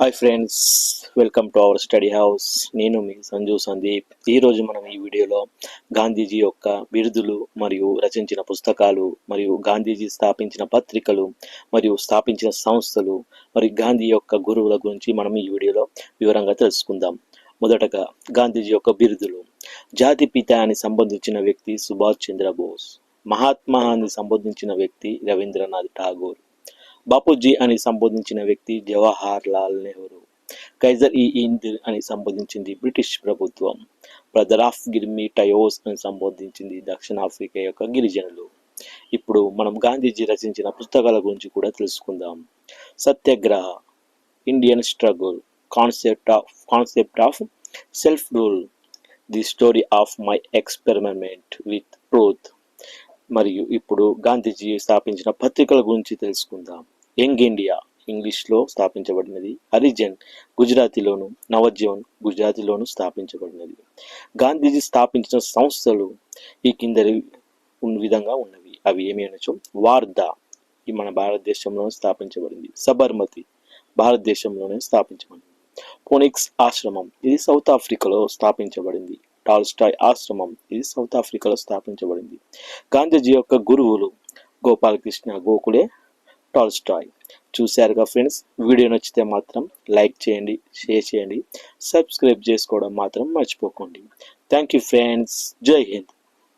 Hi friends welcome to our study house నేను మీ సంజు సందీప్. ఈరోజు మనం ఈ వీడియోలో గాంధీజీ యొక్క బిరుదులు మరియు రచించిన పుస్తకాలు మరియు గాంధీజీ స్థాపించిన పత్రికలు మరియు స్థాపించిన సంస్థలు మరియు గాంధీ యొక్క గురువుల గురించి మనం ఈ వీడియోలో వివరంగా తెలుసుకుందాం. మొదటగా గాంధీజీ యొక్క బిరుదులు. జాతి పిత అని సంబంధించిన వ్యక్తి సుభాష్ చంద్రబోస్ మహాత్మా అని సంబోధించిన వ్యక్తి రవీంద్రనాథ్ ఠాగూర్. బాపూజీ అని సంబోధించిన వ్యక్తి జవహర్ లాల్ నెహ్రూ. కైజర్ ఈ ఇంద్ అని సంబోధించింది బ్రిటిష్ ప్రభుత్వం. బ్రదర్ ఆఫ్ గిర్మి టయోస్ అని సంబోధించింది దక్షిణాఫ్రికా యొక్క గిరిజనులు. ఇప్పుడు మనం గాంధీజీ రచించిన పుస్తకాల గురించి కూడా తెలుసుకుందాం. Satyagraha Indian struggle concept of concept of self rule the story of my experiment with truth. మరియు ఇప్పుడు గాంధీజీ స్థాపించిన పత్రికల గురించి తెలుసుకుందాం. యంగ్ ఇండియా ఇంగ్లీష్లో స్థాపించబడినది. హరిజన్ గుజరాతీలోను నవజీవన్ గుజరాతీలోను స్థాపించబడినది. గాంధీజీ స్థాపించిన సంస్థలు ఈ కింద ఉన్న విధంగా ఉన్నవి. అవి ఏమి అనొచ్చు? వార్దా ఈ మన భారతదేశంలోనే స్థాపించబడింది. సబర్మతి భారతదేశంలోనే స్థాపించబడింది. పోనిక్స్ ఆశ్రమం ఇది సౌత్ ఆఫ్రికాలో స్థాపించబడింది. టాల్స్టాయ్ ఆశ్రమం ఇది సౌత్ ఆఫ్రికాలో స్థాపించబడింది. గాంధీజీ యొక్క గురువులు గోపాలకృష్ణ గోఖలే టాల్స్టాయ్. చూశారుగా ఫ్రెండ్స్? వీడియో నచ్చితే మాత్రం లైక్ చేయండి షేర్ చేయండి సబ్స్క్రైబ్ చేసుకోవడం మాత్రం మర్చిపోకండి. Thank you friends. Jai Hind.